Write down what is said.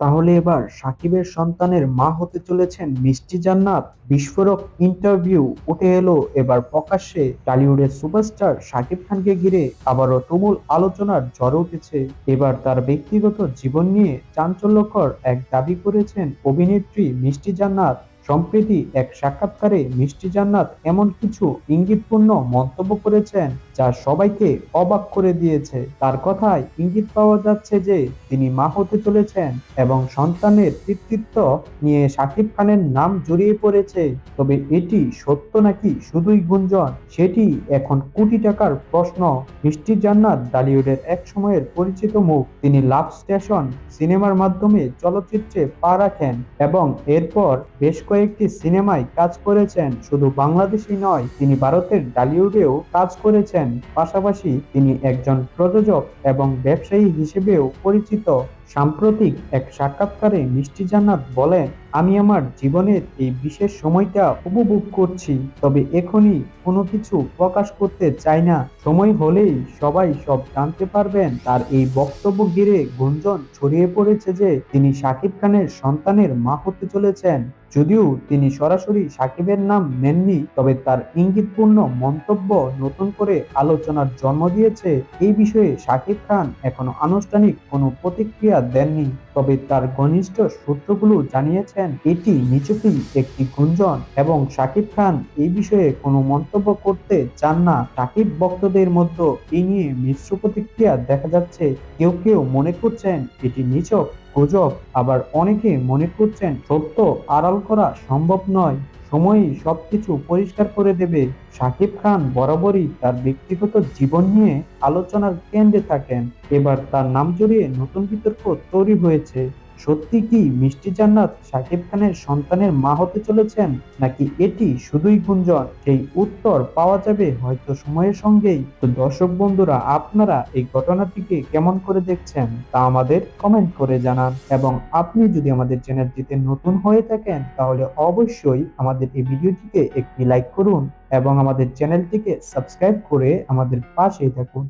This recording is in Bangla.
তাহলে এবার সাকিবের সন্তানের মা হতে চলেছেন মিষ্টি জান্নাত। বিস্ফোরক ইন্টারভিউ উঠে এলো, এবার প্রকাশ্যে টলিউডের সুপারস্টার সাকিব খানকে ঘিরে আবারও তুমুল আলোচনার ঝড় উঠেছে। এবার তার ব্যক্তিগত জীবন নিয়ে চাঞ্চল্যকর এক দাবি করেছেন অভিনেত্রী মিষ্টি জান্নাত। সম্প্রতি এক সাক্ষাৎকারে মিষ্টি জান্নাত এমন কিছু ইঙ্গিতপূর্ণ মন্তব্য করেছেন যা সবাইকে অবাক করে দিয়েছে। তার কথায় ইঙ্গিত পাওয়া যাচ্ছে যে, তিনি মা হতে চলেছেন এবং সন্তানের কৃতিত্ব নিয়ে শাকিব খানের নাম জড়িয়ে পড়েছে। তবে এটি সত্য নাকি শুধুই গুঞ্জন? সেটি এখন কোটি টাকার প্রশ্ন। মিষ্টি জান্নাত ডালিউডের এক সময়ের পরিচিত মুখ। তিনি লাভ স্টেশন সিনেমার মাধ্যমে চলচ্চিত্রে পা রাখেন এবং এরপর বেশ কয়েকটি সিনেমায় কাজ করেছেন। শুধু বাংলাদেশই নয়, তিনি ভারতের ডালিউডেও কাজ করেছেন। পাশাপাশি তিনি একজন প্রযোজক এবং ব্যবসায়ী হিসেবেও পরিচিত। সাম্প্রতিক এক সাক্ষাৎকারে মিষ্টি জান্নাত বলেন, আমি আমার জীবনের এই বিশেষ সময়টা উপভোগ করছি, তবে এখনই কোনো কিছু প্রকাশ করতে চাই না। সময় হলেই সবাই সব জানতে পারবেন। তার এই বক্তব্য ঘিরে গুঞ্জন ছড়িয়ে পড়েছে যে, তিনি শাকিব খানের সন্তানের মা হতে চলেছেন। যদিও তিনি সরাসরি সাকিবের নাম নেননি, তবে তার ইঙ্গিতপূর্ণ মন্তব্য নতুন করে আলোচনার জন্ম দিয়েছে। এই বিষয়ে সাকিব খান এখনও আনুষ্ঠানিক কোনো প্রতিক্রিয়া দেননি। তবে তার ঘনিষ্ঠ সূত্রগুলো জানিয়েছেন, এটি নিচকেই একটি গুঞ্জন এবং শাকিব খান এই বিষয়ে কোনো মন্তব্য করতে চান না। সাকিব ভক্তদের মধ্যে এ নিয়ে মিশ্র প্রতিক্রিয়া দেখা যাচ্ছে। কেউ কেউ মনে করছেন, এটি নিচক গুজব। আবার অনেকে মনে করছেন সত্য আড়াল করা সম্ভব নয়। সময়ই সবকিছু পরিষ্কার করে দেবে। শাকিব খান বরাবরই তার ব্যক্তিগত জীবন নিয়ে আলোচনার কেন্দ্রে থাকেন। এবার তার নাম জড়িয়ে নতুন বিতর্ক তৈরি হয়েছে। সত্যি কি মিষ্টি জান্নাত শাকিব খানের সন্তানের মা হতে চলেছেন? নাকি এটি শুধুই গুঞ্জন? সেই উত্তর পাওয়া যাবে হয়তো সময়ের সঙ্গেই। তো দর্শক বন্ধুরা, আপনারা এই ঘটনাটিকে কেমন করে দেখছেন তা আমাদের কমেন্ট করে জানান। এবং আপনি যদি আমাদের চ্যানেলটিতে নতুন হয়ে থাকেন, তাহলে অবশ্যই আমাদের এই ভিডিওটিকে একটি লাইক করুন এবং আমাদের চ্যানেলটিকে সাবস্ক্রাইব করে আমাদের পাশেই থাকুন।